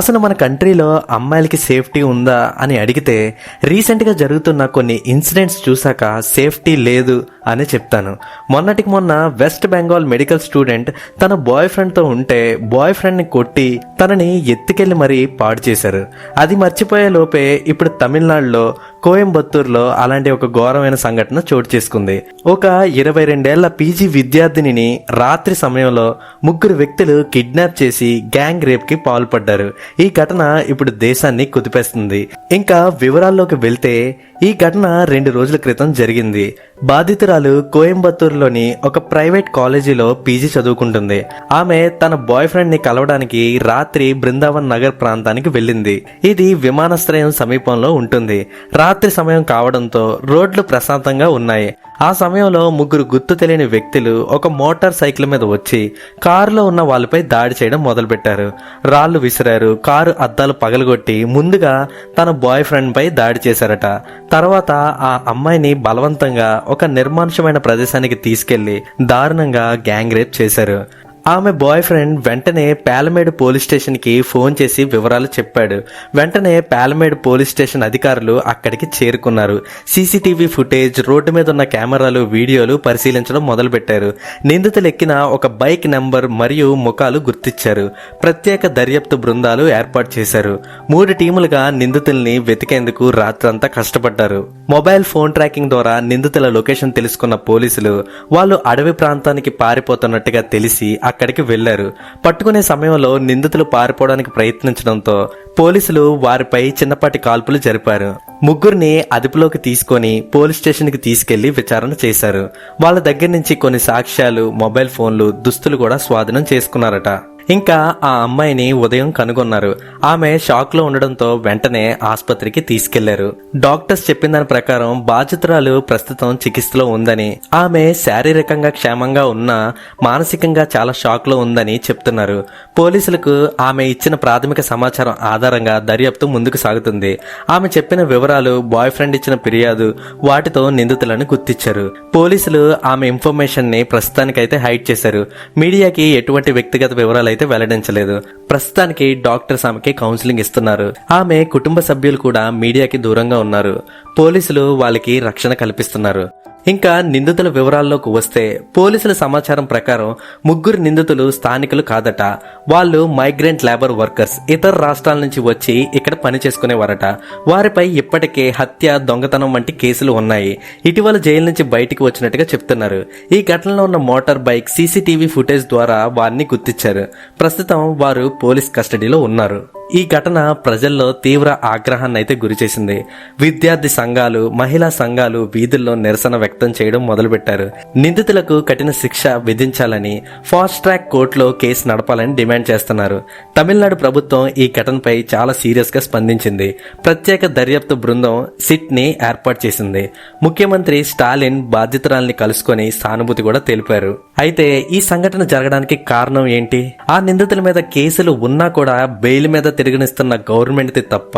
అసలు మన కంట్రీలో అమ్మాయిలకి సేఫ్టీ ఉందా అని అడిగితే రీసెంట్గా జరుగుతున్న కొన్ని ఇన్సిడెంట్స్ చూసాక సేఫ్టీ లేదు అని చెప్తాను. మొన్నటికి మొన్న వెస్ట్ బెంగాల్ మెడికల్ స్టూడెంట్ తన బాయ్ ఫ్రెండ్తో ఉంటే బాయ్ ఫ్రెండ్ని కొట్టి తనని ఎత్తుకెళ్ళి మరీ పాడు చేశారు. అది మర్చిపోయే లోపే ఇప్పుడు తమిళనాడులో కోయంబత్తూరులో అలాంటి ఒక ఘోరమైన సంఘటన చోటు చేసుకుంది. ఒక ఇరవై రెండేళ్ళ పీజీ విద్యార్థినిని రాత్రి సమయంలో ముగ్గురు వ్యక్తులు కిడ్నాప్ చేసి గ్యాంగ్ రేప్కి పాల్పడ్డారు. ఈ ఘటన ఇప్పుడు దేశాన్ని కుదిపేస్తుంది. ఇంకా వివరాల్లోకి వెళ్తే ఈ ఘటన రెండు రోజుల క్రితం జరిగింది. బాధితురాలు కోయంబత్తూరులోని ఒక ప్రైవేట్ కాలేజీలో పీజీ చదువుకుంటుంది. ఆమె తన బాయ్ ఫ్రెండ్ని కలవడానికి రాత్రి బృందావన్ నగర్ ప్రాంతానికి వెళ్ళింది. ఇది విమానాశ్రయం సమీపంలో ఉంటుంది. రాత్రి సమయం కావడంతో రోడ్లు ప్రశాంతంగా ఉన్నాయి. ఆ సమయంలో ముగ్గురు గుర్తు తెలియని వ్యక్తులు ఒక మోటార్ సైకిల్ మీద వచ్చి కారులో ఉన్న వాళ్ళపై దాడి చేయడం మొదలుపెట్టారు. రాళ్ళు విసిరారు కారు అద్దాలు పగలగొట్టి ముందుగా తన బాయ్ ఫ్రెండ్ పై దాడి చేశారట. తర్వాత ఆ అమ్మాయిని బలవంతంగా ఒక నిర్మానుషమైన ప్రదేశానికి తీసుకెళ్ళి దారుణంగా గ్యాంగ్ రేప్ చేశారు. ఆమె బాయ్ ఫ్రెండ్ వెంటనే పాలమేడు పోలీస్ స్టేషన్కి ఫోన్ చేసి వివరాలు చెప్పాడు. వెంటనే పాలమేడు పోలీస్ స్టేషన్ అధికారులు అక్కడికి చేరుకున్నారు. సీసీటీవీ ఫుటేజ్ రోడ్డు మీద ఉన్న కెమెరాలు వీడియోలు పరిశీలించడం మొదలుపెట్టారు. నిందితులు ఎక్కిన ఒక బైక్ నెంబర్ మరియు ముఖాలు గుర్తించారు ప్రత్యేక దర్యాప్తు బృందాలు ఏర్పాటు చేశారు. మూడు టీములుగా నిందితుల్ని వెతికేందుకు రాత్రంతా కష్టపడ్డారు. మొబైల్ ఫోన్ ట్రాకింగ్ ద్వారా నిందితుల లొకేషన్ తెలుసుకున్న పోలీసులు వాళ్ళు అడవి ప్రాంతానికి పారిపోతున్నట్టుగా తెలిసి అక్కడికి వెళ్ళారు పట్టుకునే సమయంలో నిందితులు పారిపోవడానికి ప్రయత్నించడంతో పోలీసులు వారిపై చిన్నపాటి కాల్పులు జరిపారు. ముగ్గురిని అదుపులోకి తీసుకొని పోలీస్ స్టేషన్కి తీసుకెళ్ళి విచారణ చేశారు. వాళ్ళ దగ్గర నుంచి కొన్ని సాక్ష్యాలు మొబైల్ ఫోన్లు దుస్తులు కూడా స్వాధీనం చేసుకున్నారట. ఇంకా ఆ అమ్మాయిని ఉదయం కనుగొన్నారు. ఆమె షాక్లో ఉండడంతో వెంటనే ఆసుపత్రికి తీసుకెళ్ళారు. డాక్టర్స్ చెప్పిన దాని ప్రకారం బాధితురాలు ప్రస్తుతం చికిత్సలో ఉందని ఆమె శారీరకంగా క్షేమంగా ఉన్నా మానసికంగా చాలా షాక్లో ఉందని చెప్తున్నారు. పోలీసులకు ఆమె ఇచ్చిన ప్రాథమిక సమాచారం ఆధారంగా దర్యాప్తు ముందుకు సాగుతుంది. ఆమె చెప్పిన వివరాలు బాయ్ ఫ్రెండ్ ఇచ్చిన ఫిర్యాదు వాటితో నిందితులను గుర్తించారు. పోలీసులు ఆమె ఇన్ఫర్మేషన్ని ప్రస్తుతానికైతే హైడ్ చేశారు. మీడియాకి ఎటువంటి వ్యక్తిగత వివరాలు అయితే వెల్లడించలేదు. ప్రస్తుతానికి డాక్టర్స్ ఆమెకి కౌన్సిలింగ్ ఇస్తున్నారు. ఆమె కుటుంబ సభ్యులు కూడా మీడియాకి దూరంగా ఉన్నారు. పోలీసులు వాళ్ళకి రక్షణ కల్పిస్తున్నారు. ఇంకా నిందితుల వివరాల్లోకి వస్తే పోలీసుల సమాచారం ప్రకారం ముగ్గురు నిందితులు స్థానికులు కాదట. వాళ్ళు మైగ్రెంట్ లేబర్ వర్కర్స్. ఇతర రాష్ట్రాల నుంచి వచ్చి ఇక్కడ పని చేసుకునేవారట వారిపై ఇప్పటికే హత్య దొంగతనం వంటి కేసులు ఉన్నాయి. ఇటీవల జైలు నుంచి బయటికి వచ్చినట్టుగా చెప్తున్నారు. ఈ ఘటనలో ఉన్న మోటార్ బైక్ సీసీటీవీ ఫుటేజ్ ద్వారా వారిని గుర్తించారు. ప్రస్తుతం వారు పోలీస్ కస్టడీలో ఉన్నారు. ఈ ఘటన ప్రజల్లో తీవ్ర ఆగ్రహాన్ని అయితే గురిచేసింది విద్యార్థి సంఘాలు మహిళా సంఘాలు వీధుల్లో నిరసన వ్యక్తం చేయడం మొదలుపెట్టారు. నిందితులకు కఠిన శిక్ష విధించాలని ఫాస్ట్ ట్రాక్ కోర్టులో కేసు నడపాలని డిమాండ్ చేస్తున్నారు. తమిళనాడు ప్రభుత్వం ఈ ఘటనపై చాలా సీరియస్గా స్పందించింది. ప్రత్యేక దర్యాప్తు బృందం సిట్ని ఏర్పాటు చేసింది. ముఖ్యమంత్రి స్టాలిన్ బాధితురాల్ని కలుసుకొని సానుభూతి కూడా తెలిపారు. అయితే ఈ సంఘటన జరగడానికి కారణం ఏంటి? ఆ నిందితుల మీద కేసులు ఉన్నా కూడా బెయిల్ మీద తిరగనిస్తున్న గవర్నమెంట్ది తప్ప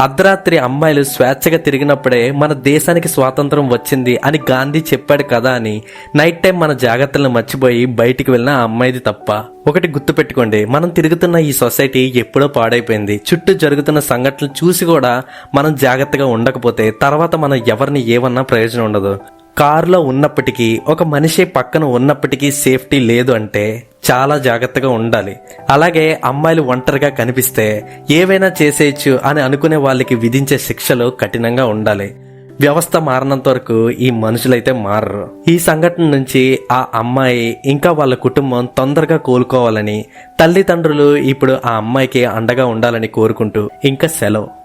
అర్ధరాత్రి అమ్మాయిలు స్వేచ్ఛగా తిరిగినప్పుడే మన దేశానికి స్వాతంత్రం వచ్చింది అని గాంధీ చెప్పాడు కదా అని నైట్ టైం మన జాగ్రత్తలను మర్చిపోయి బయటికి వెళ్ళిన ఆ అమ్మాయిది తప్ప. ఒకటి గుర్తుపెట్టుకోండి మనం తిరుగుతున్న ఈ సొసైటీ ఎప్పుడో పాడైపోయింది. చుట్టూ జరుగుతున్న సంఘటనలు చూసి కూడా మనం జాగ్రత్తగా ఉండకపోతే తర్వాత మనం ఎవరిని ఏమన్నా ప్రయోజనం ఉండదు. కారులో ఉన్నప్పటికీ ఒక మనిషి పక్కన ఉన్నప్పటికీ సేఫ్టీ లేదు అంటే చాలా జాగ్రత్తగా ఉండాలి. అలాగే అమ్మాయిలు ఒంటరిగా కనిపిస్తే ఏవైనా చేసేయచ్చు అని అనుకునే వాళ్ళకి విధించే శిక్షలు కఠినంగా ఉండాలి. వ్యవస్థ మారినంత వరకు ఈ మనుషులైతే మారరు. ఈ సంఘటన నుంచి ఆ అమ్మాయి ఇంకా వాళ్ళ కుటుంబం తొందరగా కోలుకోవాలని తల్లిదండ్రులు ఇప్పుడు ఆ అమ్మాయికి అండగా ఉండాలని కోరుకుంటూ ఇంకా సెలవు.